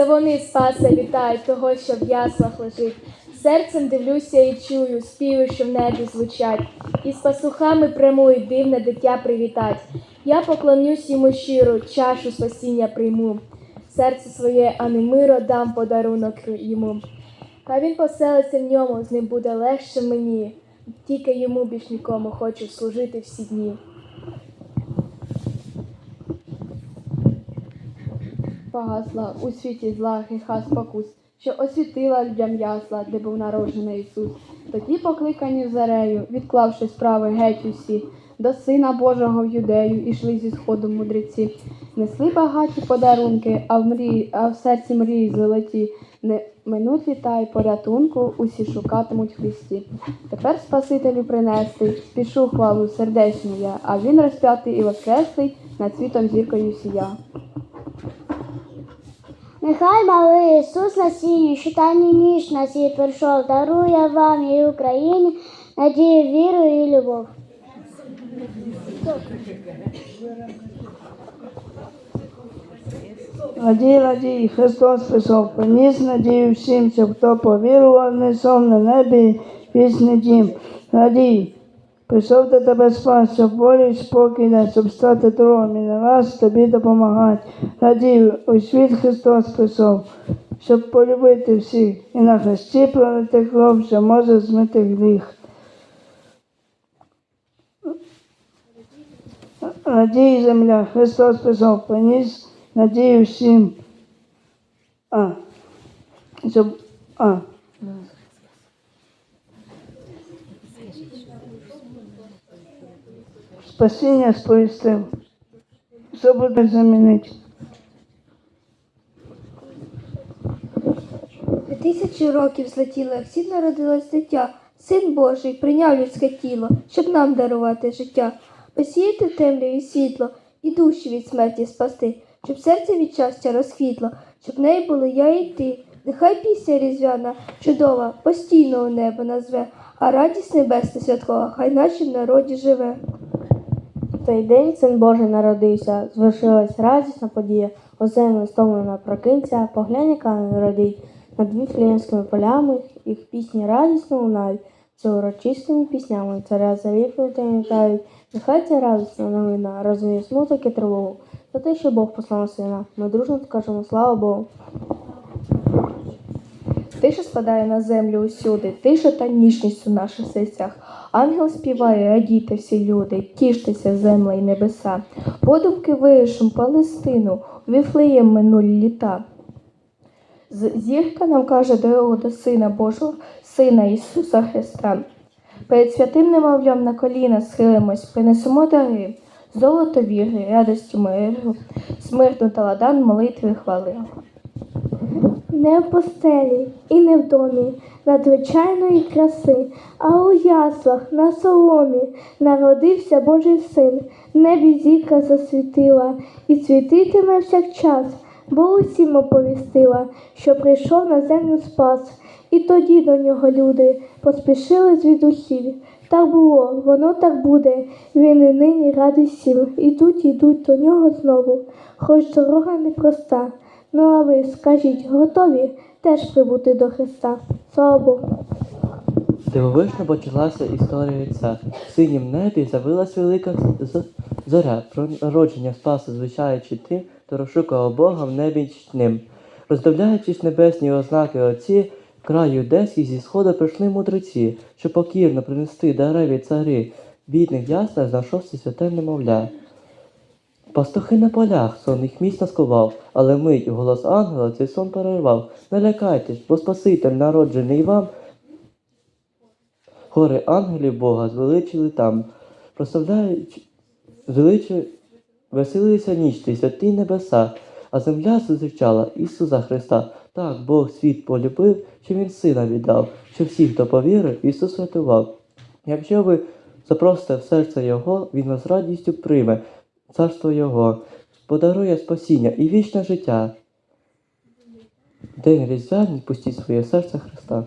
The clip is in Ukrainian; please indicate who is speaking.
Speaker 1: Це вони спаса вітають того, що в яслах лежить. Серцем дивлюся і чую, співи, що в небі звучать. І з пастухами прямують дивне дитя привітать. Я поклонюсь йому щиро, чашу спасіння прийму. Серце своє, а не миро дам подарунок йому. Хай він поселиться в ньому, з ним буде легше мені. Тільки йому більш нікому хочу служити всі дні.
Speaker 2: Погасла у світі зла гріха спокус, що освітила людям ясла, де був народжений Ісус. Тоді покликані в зарею, відклавши справи геть усі, до Сина Божого в юдею ішли зі сходу мудреці. Несли багаті подарунки, а в мрії, а в серці мрії золоті. Не минуть літа й порятунку, усі шукатимуть Христі. Тепер Спасителю принести, спішу хвалу сердечну я, а він розп'ятий і воскреслий, над світом зіркою сія.
Speaker 3: Нехай малий Ісус на що тайний ніж на світ прийшов, дарує вам і Україні надію, віру і любов.
Speaker 4: Радій, радій, Христос прийшов, приніс надію всім, щоб хто повірував, не сон на небі, вічний дім. Радій, прийшов до тебе спас, щоб волю й спокій дати, щоб стати другом і не раз тобі допомагати. Радій, у світ Христос прийшов, щоб полюбити всіх, і на хресті пролити кров, що може змити гріх. Радій, земля, Христос прийшов, приніс надію всім. А, щоб, а. Спасіння сповістив. Що буде замінити?
Speaker 5: Тисячі років злетіло, як всі народилось дитя. Син Божий прийняв людське тіло, щоб нам дарувати життя, посіяти темряві світло і душі від смерті спасти, щоб серце від щастя розквітло, щоб в неї були я і ти. Нехай пісня різдвяна, чудова, постійно у небо назве, а радість небесна святкова, хай в народі живе.
Speaker 6: Той день син Божий народився, звершилась радісна подія. У землю стомлена прокинця, поглянь, яка не родить. Над віфлеємськими полями їх пісні радісно лунають. Це урочистими піснями царя зарів вітають. Нехай ця радісна новина розвіє смуток і тривогу. За те, що Бог послав сина. Ми дружно скажемо слава Богу.
Speaker 1: Тиша спадає на землю усюди, тиша та ніжність у наших серцях. Ангел співає, радійте всі люди, тіштеся земля і небеса. Подумки вишим Палестину, Віфлеєм минулі літа. Зірка нам каже дорогу до Сина Божого, Сина Ісуса Христа. Перед святим немовлям на коліна схилимось, принесемо дари, золото віри, радості миру, смертну та ладан молитви хвали.
Speaker 5: Не в постелі і не в домі надзвичайної краси, а у яслах на соломі народився Божий син, небі зірка засвітила, і світитиме всякчас, бо усім оповістила, що прийшов на землю спас, і тоді до нього люди поспішили звідусіль. Так було, воно так буде, він і нині радий всім. Ідуть, ідуть до нього знову, хоч дорога непроста. Ну а ви скажіть, готові теж прибути до Христа? Слава Богу.
Speaker 7: Дивовижно почалася історія ця. В синім небі з'явилась велика зоря, про народження Спаса, звичаючи тим, хто розшукував Бога в небі нічним. Роздивляючись небесні ознаки оці, в край юдейський зі сходу прийшли мудреці, щоб покірно принести дареві цари. Бідних яснах знайшовся святе немовля. Пастухи на полях сон їх міцно сховав, але мить голос ангела цей сон перервав. Не лякайтесь, бо Спаситель народжений вам, Хори ангелів Бога звеличили там, прославляючи, звеличи, веселилися нічти, святі небеса, а земля зустрічала Ісуса Христа. Так Бог світ полюбив, що Він сина віддав, що всі, хто повірив, Ісус рятував. Якщо ви запросите в серце Його, Він вас радістю прийме, царство Його, подарує спасіння і вічне життя. День різдвяний пустіть своє серце Христа.